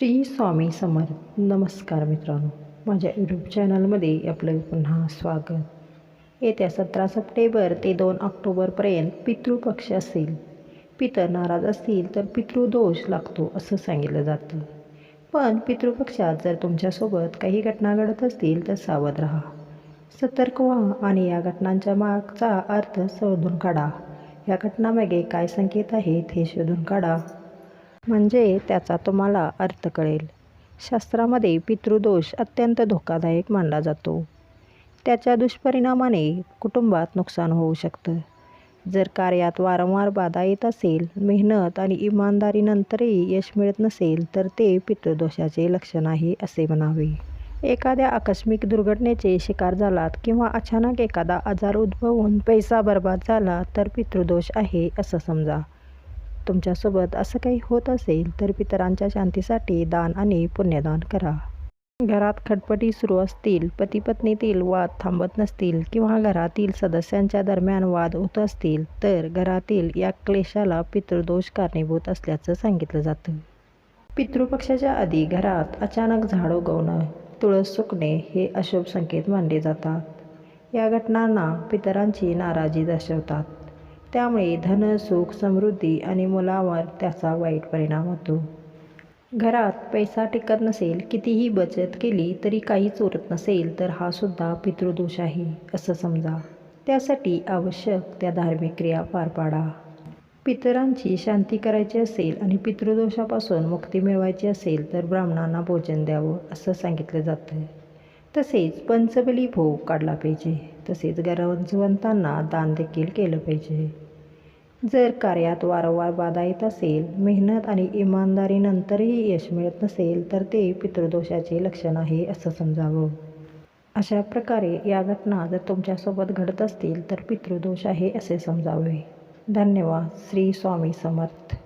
श्री स्वामी समर्थ. नमस्कार मित्रांनो. माझ्या यूट्यूब चॅनलमध्ये आपलं पुन्हा स्वागत. येत्या सतरा सप्टेंबर ते दोन ऑक्टोबरपर्यंत पितृपक्ष असेल. पितर नाराज असतील तर पितृदोष लागतो असं सांगितलं जातं. पण पितृपक्षात जर तुमच्यासोबत काही घटना घडत असतील तर सावध राहा. सतर्क व्हा आणि या घटनांच्या मागचा अर्थ शोधून काढा. या घटनामागे काय संकेत आहेत हे शोधून काढा. म्हणजे त्याचा तुम्हाला अर्थ कळेल. शास्त्रामध्ये पितृदोष अत्यंत धोकादायक मानला जातो. त्याच्या दुष्परिणामाने कुटुंबात नुकसान होऊ शकतं. जर कार्यात वारंवार बाधा येत असेल मेहनत आणि इमानदारीनंतरही यश मिळत नसेल तर ते पितृदोषाचे लक्षण आहे असे म्हणावे. एखाद्या आकस्मिक दुर्घटनेचे शिकार झालात किंवा अचानक एखादा आजार उद्भवून पैसा बर्बाद झाला तर पितृदोष आहे असं समजा. तुमच्यासोबत असं काही होत असेल तर पितरांच्या शांतीसाठी दान आणि पुण्यदान करा. घरात खटपटी सुरू असतील पतीपत्नीतील वाद थांबत नसतील किंवा घरातील सदस्यांच्या दरम्यान वाद होत असतील तर घरातील या क्लेशाला पितृदोष कारणीभूत असल्याचं सांगितलं जातं. पितृपक्षाच्या आधी घरात अचानक झाड उगवणं तुळस सुकणे हे अशुभ संकेत मानले जातात. या घटनांना पितरांची नाराजी दर्शवतात. त्यामुळे धन सुख समृद्धी आणि मुलावर त्याचा वाईट परिणाम होतो. घरात पैसा टिकत नसेल कितीही बचत केली तरी काहीच उरत नसेल तर हा सुद्धा पितृदोष आहे असं समजा. त्यासाठी आवश्यक त्या धार्मिक क्रिया पार पाडा. पितरांची शांती करायची असेल आणि पितृदोषापासून मुक्ती मिळवायची असेल तर ब्राह्मणांना भोजन द्यावं असं सांगितलं जातं तसेच पंचबली भोग काढला पाहिजे. तसेच गरजवंतांना दान देखील केलं पाहिजे. जर कार्यात वारंवार बाधा येत असेल मेहनत आणि इमानदारीनंतरही यश मिळत नसेल तर ते पितृदोषाचे लक्षण आहे असं समजावं. अशा प्रकारे या घटना जर तुमच्यासोबत घडत असतील तर पितृदोष आहे असे समजावे. धन्यवाद. श्री स्वामी समर्थ.